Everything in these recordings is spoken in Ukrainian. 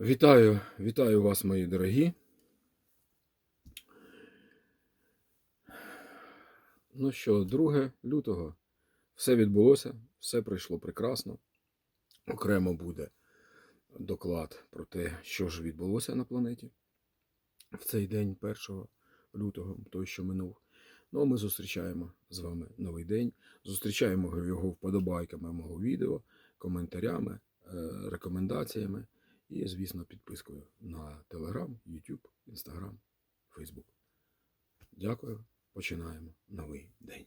Вітаю, вітаю вас, мої дорогі. Ну що, 2 лютого. Все відбулося, все пройшло прекрасно. Окремо буде доклад про те, що ж відбулося на планеті в цей день 1 лютого, той, що минув. Ну, а ми зустрічаємо з вами новий день. Зустрічаємо його вподобайками мого відео, коментарями, е, рекомендаціями і, звісно, підпискою на Telegram, YouTube, Instagram, Facebook. Дякую. Починаємо новий день.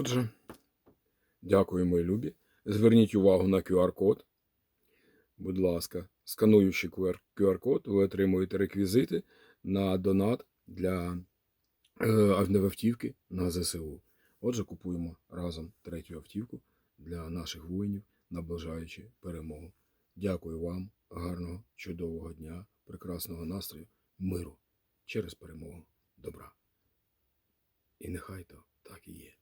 Отже, дякую, мої любі. Зверніть увагу на QR-код. Будь ласка, скануючи QR-код, ви отримуєте реквізити на донат для е, автівки на ЗСУ. Отже, купуємо разом третю автівку для наших воїнів, наближаючи перемогу. Дякую вам, гарного, чудового дня, прекрасного настрою, миру через перемогу добра. І нехай то так і є.